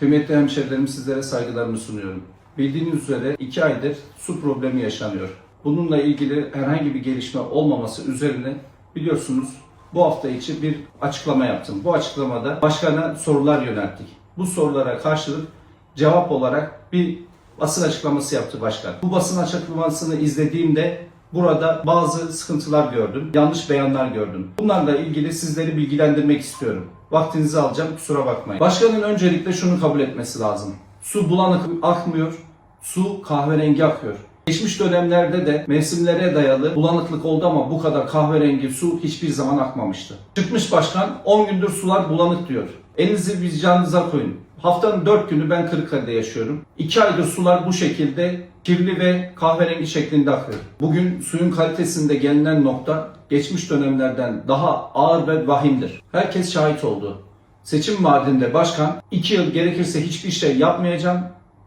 Kıymetli hemşerilerim sizlere saygılarımı sunuyorum. Bildiğiniz üzere 2 aydır su problemi yaşanıyor. Bununla ilgili herhangi bir gelişme olmaması üzerine biliyorsunuz bu hafta içi bir açıklama yaptım. Bu açıklamada başkana sorular yönelttik. Bu sorulara karşılık cevap olarak bir basın açıklaması yaptı başkan. Bu basın açıklamasını izlediğimde burada bazı sıkıntılar gördüm, yanlış beyanlar gördüm. Bunlarla ilgili sizleri bilgilendirmek istiyorum. Vaktinizi alacağım, kusura bakmayın. Başkanın öncelikle şunu kabul etmesi lazım. Su bulanık akmıyor, su kahverengi akıyor. Geçmiş dönemlerde de mevsimlere dayalı bulanıklık oldu ama bu kadar kahverengi su hiçbir zaman akmamıştı. Çıkmış başkan 10 gündür sular bulanık diyor. Elinizi vicdanınıza koyun. Haftanın 4 günü ben Kırıkkale'de yaşıyorum. 2 aydır sular bu şekilde kirli ve kahverengi şeklinde akıyor. Bugün suyun kalitesinde gelinen nokta geçmiş dönemlerden daha ağır ve vahimdir. Herkes şahit oldu. Seçim vaadinde başkan 2 yıl gerekirse hiçbir şey yapmayacağım,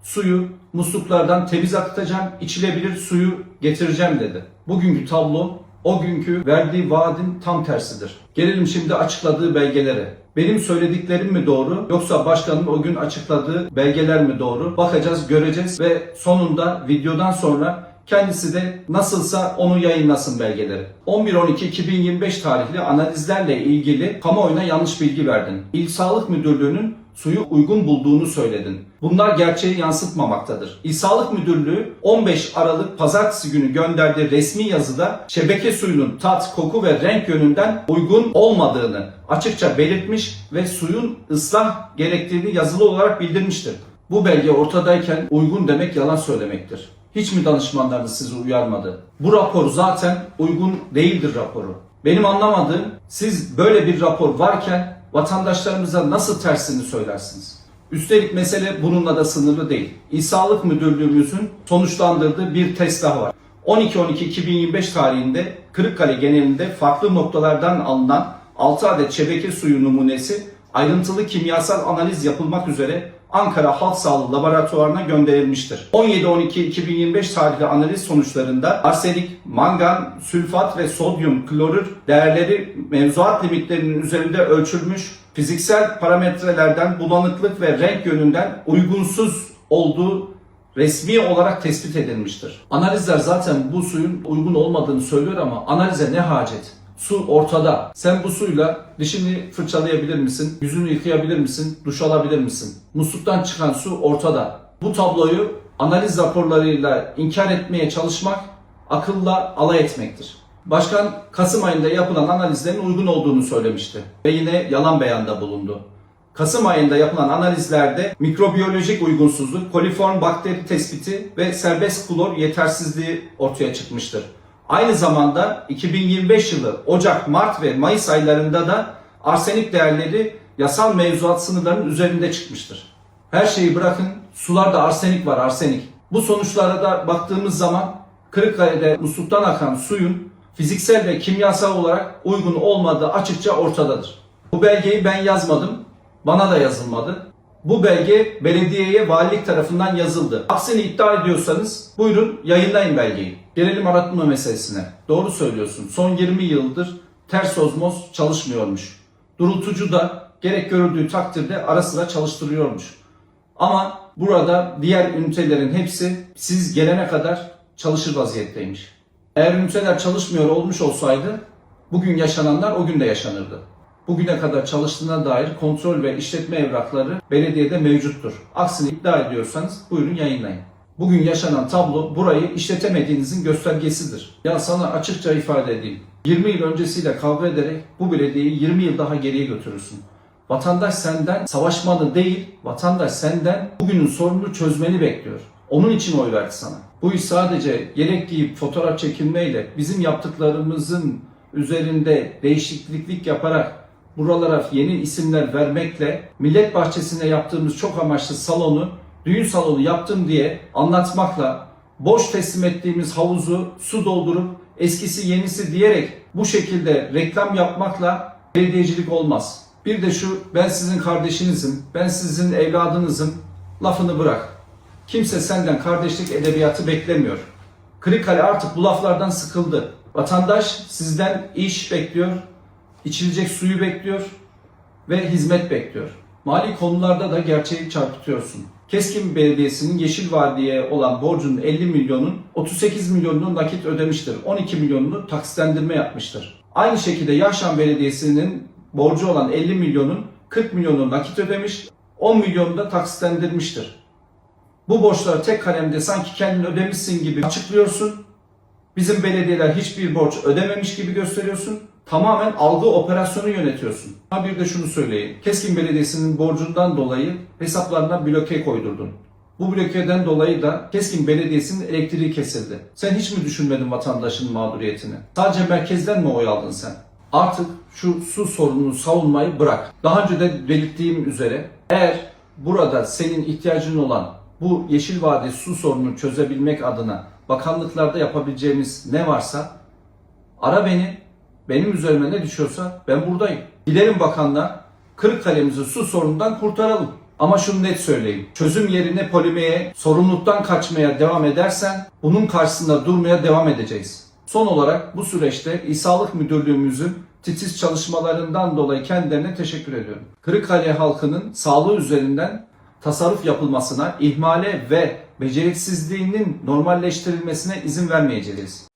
suyu musluklardan temiz akıtacağım, içilebilir suyu getireceğim dedi. Bugünkü tablo o günkü verdiği vaadin tam tersidir. Gelelim şimdi açıkladığı belgelere. Benim söylediklerim mi doğru yoksa başkanın o gün açıkladığı belgeler mi doğru? Bakacağız, göreceğiz ve sonunda videodan sonra kendisi de nasılsa onu yayınlasın belgeleri. 11-12-2025 tarihli analizlerle ilgili kamuoyuna yanlış bilgi verdin. İl Sağlık Müdürlüğü'nün suyu uygun bulduğunu söyledin. Bunlar gerçeği yansıtmamaktadır. İl Sağlık Müdürlüğü 15 Aralık Pazartesi günü gönderdiği resmi yazıda şebeke suyunun tat, koku ve renk yönünden uygun olmadığını açıkça belirtmiş ve suyun ıslah gerektiğini yazılı olarak bildirmiştir. Bu belge ortadayken uygun demek yalan söylemektir. Hiç mi danışmanlarınız sizi uyarmadı? Bu rapor zaten uygun değildir raporu. Benim anlamadığım siz böyle bir rapor varken vatandaşlarımıza nasıl tersini söylersiniz? Üstelik mesele bununla da sınırlı değil. İl Sağlık Müdürlüğümüzün sonuçlandırdığı bir test daha var. 12-12-2025 tarihinde Kırıkkale genelinde farklı noktalardan alınan 6 adet şebeke suyu numunesi ayrıntılı kimyasal analiz yapılmak üzere Ankara Halk Sağlığı Laboratuvarına gönderilmiştir. 17-12-2025 tarihli analiz sonuçlarında arsenik, mangan, sülfat ve sodyum klorür değerleri mevzuat limitlerinin üzerinde ölçülmüş, fiziksel parametrelerden bulanıklık ve renk yönünden uygunsuz olduğu resmi olarak tespit edilmiştir. Analizler zaten bu suyun uygun olmadığını söylüyor ama analize ne hacet? Su ortada. Sen bu suyla dişini fırçalayabilir misin? Yüzünü yıkayabilir misin? Duş alabilir misin? Musluktan çıkan su ortada. Bu tabloyu analiz raporlarıyla inkar etmeye çalışmak akılla alay etmektir. Başkan Kasım ayında yapılan analizlerin uygun olduğunu söylemişti ve yine yalan beyanda bulundu. Kasım ayında yapılan analizlerde mikrobiyolojik uygunsuzluk, koliform bakteri tespiti ve serbest klor yetersizliği ortaya çıkmıştır. Aynı zamanda 2025 yılı Ocak, Mart ve Mayıs aylarında da arsenik değerleri yasal mevzuat sınırlarının üzerinde çıkmıştır. Her şeyi bırakın sularda arsenik var arsenik. Bu sonuçlara da baktığımız zaman Kırıkkale'de musluktan akan suyun fiziksel ve kimyasal olarak uygun olmadığı açıkça ortadadır. Bu belgeyi ben yazmadım, bana da yazılmadı. Bu belge belediyeye valilik tarafından yazıldı. Aksini iddia ediyorsanız buyurun yayınlayın belgeyi. Gelelim aratma meselesine. Doğru söylüyorsun. Son 20 yıldır ters ozmoz çalışmıyormuş. Durultucu da gerek görüldüğü takdirde ara sıra çalıştırıyormuş. Ama burada diğer ünitelerin hepsi siz gelene kadar çalışır vaziyetteymiş. Eğer üniteler çalışmıyor olmuş olsaydı bugün yaşananlar o gün de yaşanırdı. Bugüne kadar çalıştığına dair kontrol ve işletme evrakları belediyede mevcuttur. Aksini iddia ediyorsanız buyurun yayınlayın. Bugün yaşanan tablo burayı işletemediğinizin göstergesidir. Ya sana açıkça ifade edeyim. 20 yıl öncesiyle kavga ederek bu belediyeyi 20 yıl daha geriye götürürsün. Vatandaş senden savaşmanı değil, vatandaş senden bugünün sorununu çözmeni bekliyor. Onun için oy verdi sana. Bu iş sadece yelek giyip fotoğraf çekilmeyle bizim yaptıklarımızın üzerinde değişiklik yaparak buralara yeni isimler vermekle millet bahçesine yaptığımız çok amaçlı salonu düğün salonu yaptım diye anlatmakla boş teslim ettiğimiz havuzu su doldurup eskisi yenisi diyerek bu şekilde reklam yapmakla belediyecilik olmaz. Bir de şu ben sizin kardeşinizim, ben sizin evladınızım lafını bırak. Kimse senden kardeşlik edebiyatı beklemiyor. Kırıkkale artık bu laflardan sıkıldı. Vatandaş sizden iş bekliyor, içilecek suyu bekliyor ve hizmet bekliyor. Mali konularda da gerçeği çarpıtıyorsun. Keskin Belediyesi'nin Yeşil Vadi'ye olan borcunun 50 milyonun 38 milyonunu nakit ödemiştir. 12 milyonunu taksitlendirme yapmıştır. Aynı şekilde Yaşam Belediyesi'nin borcu olan 50 milyonun 40 milyonunu nakit ödemiş, 10 milyonunu da taksitlendirmiştir. Bu borçları tek kalemde sanki kendin ödemişsin gibi açıklıyorsun. Bizim belediyeler hiçbir borç ödememiş gibi gösteriyorsun. Tamamen algı operasyonu yönetiyorsun. Ha bir de şunu söyleyeyim. Keskin Belediyesi'nin borcundan dolayı hesaplarına bloke koydurdun. Bu blokeden dolayı da Keskin Belediyesi'nin elektriği kesildi. Sen hiç mi düşünmedin vatandaşın mağduriyetini? Sadece merkezden mi oy aldın sen? Artık şu su sorununu savunmayı bırak. Daha önce de belirttiğim üzere eğer burada senin ihtiyacın olan bu Yeşil Vadi su sorununu çözebilmek adına bakanlıklarda yapabileceğimiz ne varsa ara beni. Benim üzerime ne düşüyorsa ben buradayım. Gidelim bakanla Kırıkkale'mizi su sorunundan kurtaralım. Ama şunu net söyleyeyim. Çözüm yerine polimeye, sorumluluktan kaçmaya devam edersen bunun karşısında durmaya devam edeceğiz. Son olarak bu süreçte İl Sağlık Müdürlüğümüzün titiz çalışmalarından dolayı kendilerine teşekkür ediyorum. Kırıkkale halkının sağlığı üzerinden tasarruf yapılmasına, ihmale ve beceriksizliğinin normalleştirilmesine izin vermeyeceğiz.